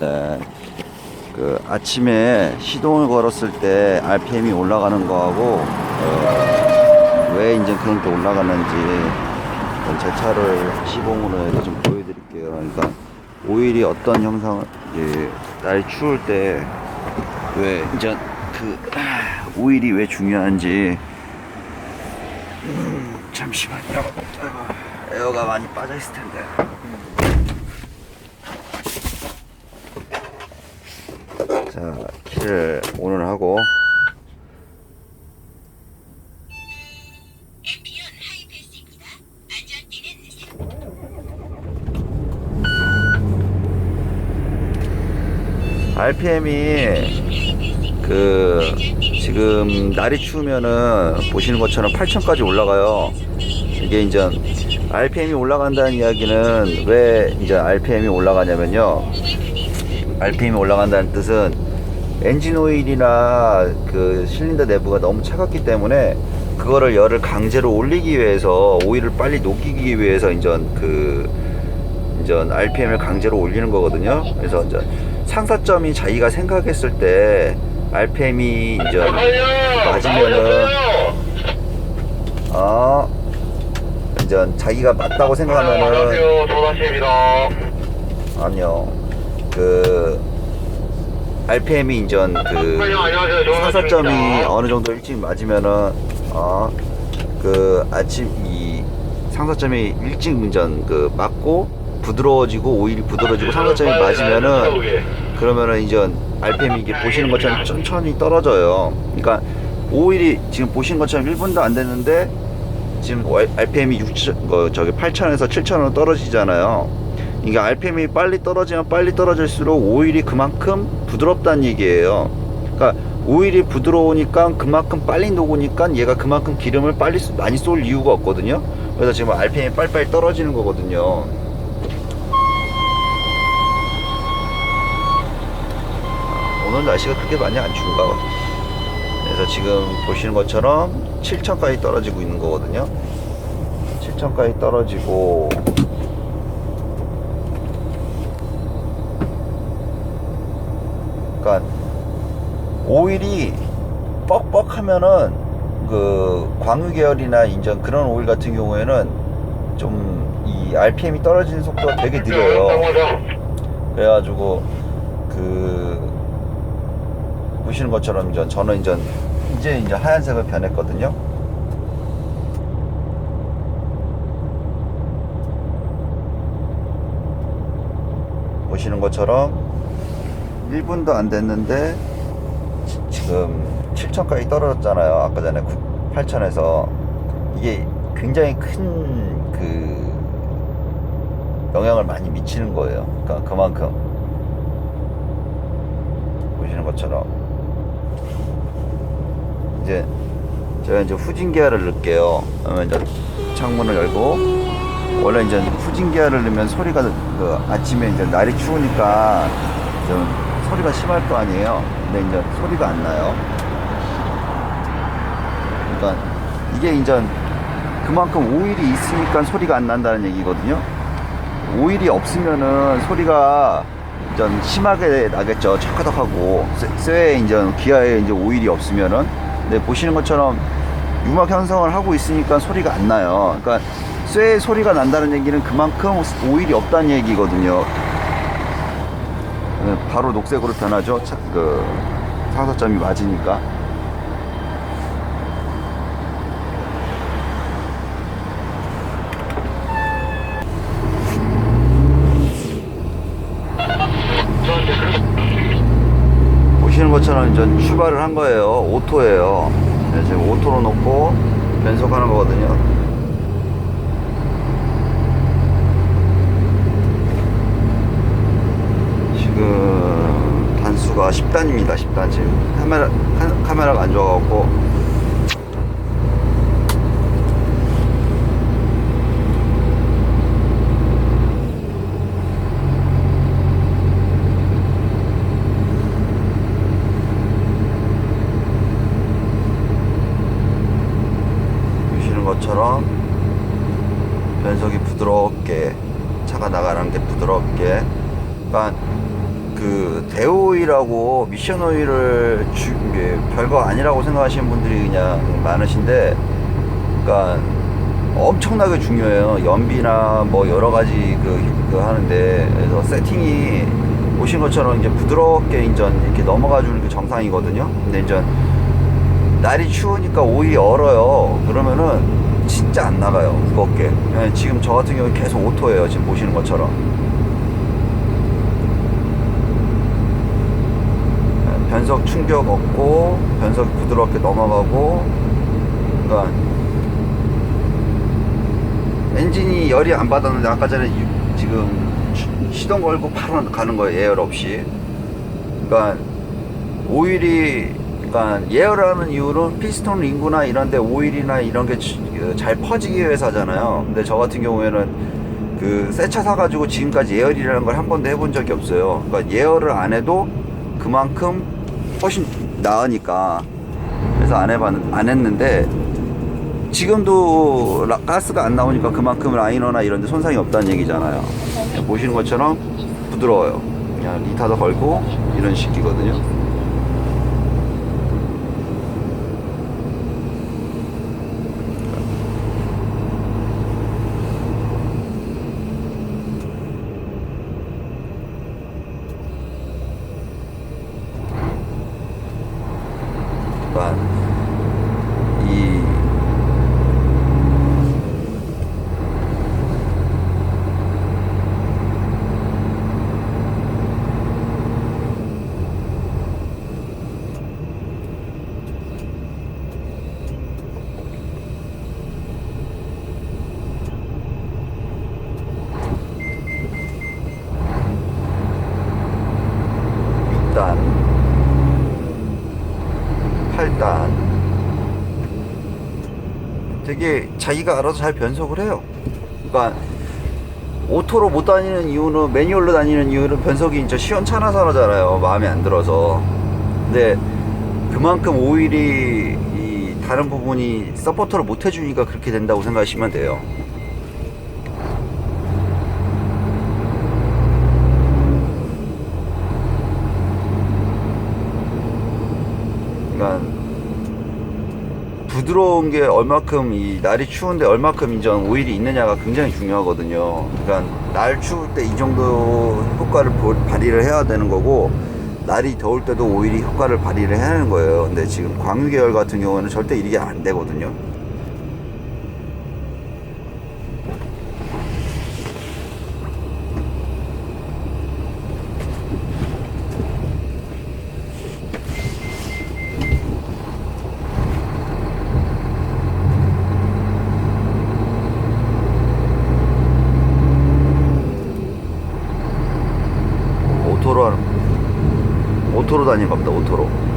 네. 그 아침에 시동을 걸었을 때 RPM이 올라가는 거하고 어, 왜 그런 게 올라가는지 제 차를 시공으로 해서 좀 보여드릴게요. 그러니까 오일이 어떤 형상을 예, 날이 추울 때왜 이제 그 아, 오일이 왜 중요한지 음, 잠시만요. 에어가 많이 빠져 있을 텐데. 자, 키를 오늘 하고 RPM이 그 지금 날이 추우면은 보시는 것처럼 8천까지 올라가요. 이게 이제 RPM이 올라간다는 이야기는 왜 이제 RPM이 올라가냐면요. RPM이 올라간다는 뜻은 엔진 오일이나 그 실린더 내부가 너무 차갑기 때문에 그거를 열을 강제로 올리기 위해서 오일을 빨리 녹이기 위해서 이제 그 이제 RPM을 강제로 올리는 거거든요. 그래서 이제 상사점이 자기가 생각했을 때 RPM이 이제 맞으면은 어 이제 자기가 맞다고 생각하면은. 아니요 그 RPM이 이제 그 조다시입니다. 어느 정도 일찍 맞으면은 어그 아침 이 상사점이 일찍 운전 그 맞고 부드러워지고 오일이 부드러워지고 상사점이 맞으면은 그러면은 이제 RPM이 이게 보시는 것처럼 천천히 떨어져요. 그러니까 오일이 지금 보시는 것처럼 1분도 안 됐는데 지금 RPM이 6, 그 저기 8,000에서 7,000으로 떨어지잖아요. 이게 RPM이 빨리 떨어지면 빨리 떨어질수록 오일이 그만큼 부드럽다는 얘기예요. 그러니까 오일이 부드러우니까 그만큼 빨리 녹으니까 얘가 그만큼 기름을 빨리 쏘- 많이 쏠 이유가 없거든요. 그래서 지금 RPM이 빨리빨리 떨어지는 거거든요. 오늘 날씨가 그렇게 많이 안 추운가 봐. 그래서 지금 보시는 것처럼 7천까지 떨어지고 있는 거거든요. 7천까지 떨어지고 그러니까 오일이 뻑뻑하면은 그 광유 계열이나 인전 그런 오일 같은 경우에는 좀 이 RPM이 떨어지는 속도가 되게 느려요. 그래가지고 그 보시는 것처럼 이제 저는 이제 이제 이제 하얀색을 변했거든요. 보시는 것처럼 1분도 안 됐는데 지- 지금 7천까지 떨어졌잖아요. 아까 전에 8천에서 이게 굉장히 큰 그 영향을 많이 미치는 거예요. 그러니까 그만큼 보시는 것처럼 이제 제가 이제 후진 기아를 넣을게요. 그러면 이제 창문을 열고 원래 이제 후진 기아를 넣으면 소리가 그 아침에 이제 날이 추우니까 좀 소리가 심할 거 아니에요. 근데 이제 소리가 안 나요. 그러니까 이게 이제 그만큼 오일이 있으니까 소리가 안 난다는 얘기거든요. 오일이 없으면은 소리가 좀 심하게 나겠죠. 차카덕하고 쇠에 이제 기아에 이제 오일이 없으면은 근데 보시는 것처럼 유막 형성을 하고 있으니까 소리가 안 나요. 그러니까 쇠에 소리가 난다는 얘기는 그만큼 오일이 없다는 얘기거든요. 네, 바로 녹색으로 변하죠. 차- 그 상사점이 맞으니까. 보시는 것처럼 이제 출발을 한 거예요. 오토예요. 네, 지금 오토로 놓고 변속하는 거거든요. 지금 단수가 10단입니다. 10단 지금 카메라 카- 카메라가 안 좋아갖고 보시는 것처럼 변속이 부드럽게 차가 나가는 게 부드럽게 그러니까 그 대오일하고 미션 오일을 주, 이게 별거 아니라고 생각하시는 분들이 그냥 많으신데, 그러니까 엄청나게 중요해요. 연비나 뭐 여러 가지 그, 그 하는데 그래서 세팅이 보신 것처럼 이제 부드럽게 이제 이렇게 넘어가 주는 게 정상이거든요. 근데 이제 날이 추우니까 오일이 얼어요. 그러면은 진짜 안 나가요. 무겁게. 예, 지금 저 같은 경우는 계속 오토예요. 지금 보시는 것처럼. 예, 변속 충격 없고 변속이 부드럽게 넘어가고 그러니까 엔진이 열이 안 받았는데 아까 전에 유- 지금 시- 시동 걸고 바로 가는 거예요 예열 없이. 그러니까 오일이 그러니까 예열하는 이유는 피스톤 링구나 이런데 오일이나 이런 게그잘 퍼지기 위해서 하잖아요. 근데 저 같은 경우에는 그새차 사가지고 지금까지 예열이라는 걸 한 번도 해본 적이 없어요. 그러니까 예열을 안 해도 그만큼 훨씬 나으니까 그래서 안 해봤 안 했는데 지금도 라- 가스가 안 나오니까 그만큼 라이너나 이런 데 손상이 없다는 얘기잖아요. 보시는 것처럼 부드러워요. 그냥 리타도 걸고 이런 식이거든요. 그러니까 이육 단 8단 되게 자기가 알아서 잘 변속을 해요. 그러니까 오토로 못 다니는 이유는 매뉴얼로 다니는 이유는 변속이 이제 시원찮아서 하잖아요. 마음에 안 들어서. 근데 그만큼 오일이 이 다른 부분이 서포터를 못 해주니까 그렇게 된다고 생각하시면 돼요. 그러니까 부드러운 게 얼마큼 이 날이 추운데 얼마큼 이제 오일이 있느냐가 굉장히 중요하거든요. 그러니까 날 추울 때 이 정도 효과를 보- 발휘를 해야 되는 거고 날이 더울 때도 오일이 효과를 발휘를 해야 하는 거예요. 근데 지금 광유 계열 같은 경우는 절대 이게 안 되거든요. 오토로 하는 오토로 다니는 겁니다. 오토로.